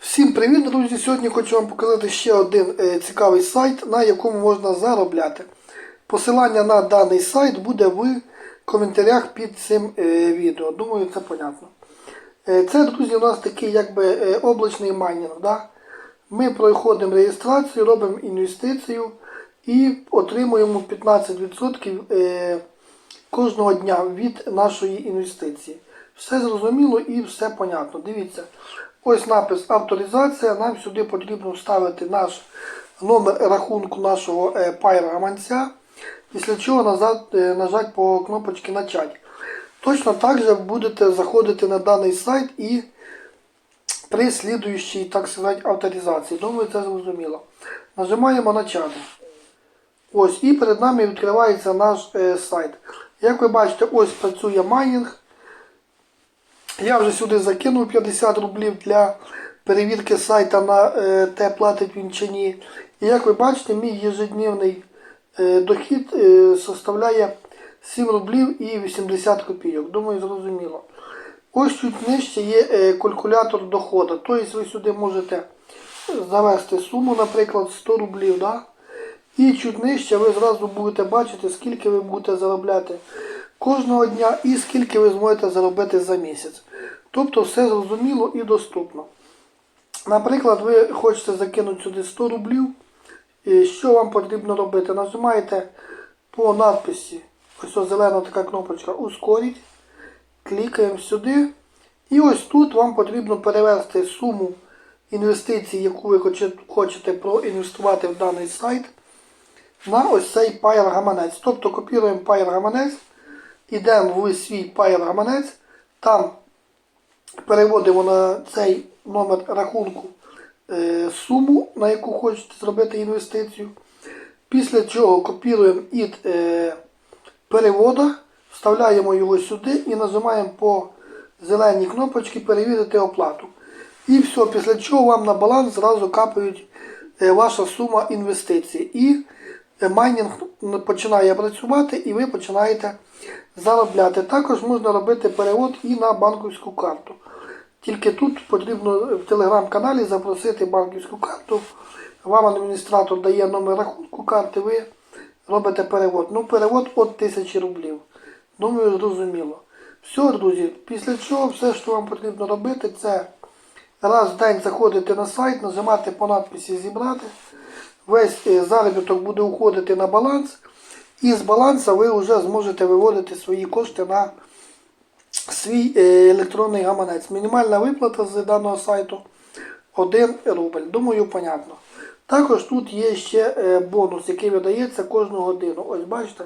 Всім привіт, друзі! Сьогодні хочу вам показати ще один е, цікавий сайт, на якому можна заробляти. Посилання на даний сайт буде в коментарях під цим е, відео. Думаю, це понятно. Е, це, друзі, у нас такий якби облачний майнінг. Да? Ми проходимо реєстрацію, робимо інвестицію і отримуємо 15% е, кожного дня від нашої інвестиції. Все зрозуміло і все понятно. Дивіться. Ось напис авторизація. Нам сюди потрібно вставити наш номер рахунку нашого е, пайра гаманця. Після чого назад, е, нажати по кнопочці начать. Точно так же будете заходити на даний сайт і при слідуючій, так сказати, авторизації. Думаю, це зрозуміло. Нажимаємо начати. Ось, і перед нами відкривається наш е, сайт. Як ви бачите, ось працює майнінг. Я вже сюди закинув 50 рублів для перевірки сайта на е, те, платить він чи ні. І як ви бачите, мій ежедневний е, дохід е, составляє 7 рублів і 80 копійок. Думаю, зрозуміло. Ось чуть нижче є калькулятор доходу. Тобто ви сюди можете завести суму, наприклад, 100 рублів. Да? І чуть нижче ви зразу будете бачити, скільки ви будете заробляти кожного дня і скільки ви зможете заробити за місяць. Тобто все зрозуміло і доступно. Наприклад, ви хочете закинути сюди 100 рублів. І що вам потрібно робити? Нажимаєте по надписі, ось зелена така кнопочка Ускоріть. Клікаємо сюди. І ось тут вам потрібно перевести суму інвестицій, яку ви хочете проінвестувати в даний сайт, на ось цей Payer гаманець. Тобто копіруємо Payer гаманець, йдемо в свій Payer гаманець, там переводимо на цей номер рахунку е, суму, на яку хочете зробити інвестицію. Після чого копіруємо ід е, перевода, вставляємо його сюди і нажимаємо по зеленій кнопочці перевірити оплату. І все, після чого вам на баланс зразу капають е, ваша сума інвестицій. Майнінг починає працювати і ви починаєте заробляти. Також можна робити перевод і на банківську карту. Тільки тут потрібно в телеграм-каналі запросити банківську карту. Вам адміністратор дає номер рахунку карти, ви робите перевод. Ну, перевод від 1000 рублів. Думаю, зрозуміло. Все, друзі, після чого все, що вам потрібно робити, це раз в день заходити на сайт, нажимати по надписі зібрати. Весь е, заробіток буде уходити на баланс. І з балансу ви вже зможете виводити свої кошти на свій е, електронний гаманець. Мінімальна виплата з даного сайту 1 рубль. Думаю, понятно. Також тут є ще е, бонус, який видається кожну годину. Ось бачите,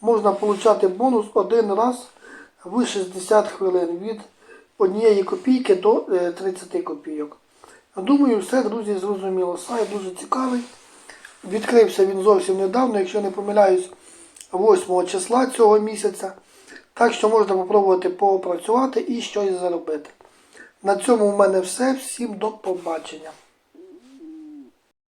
можна отримати бонус один раз в 60 хвилин від 1 копійки до е, 30 копійок. Думаю, все, друзі, зрозуміло. Сайт дуже цікавий. Відкрився він зовсім недавно, якщо не помиляюсь, 8 числа цього місяця. Так що можна спробувати попрацювати і щось заробити. На цьому в мене все. Всім до побачення.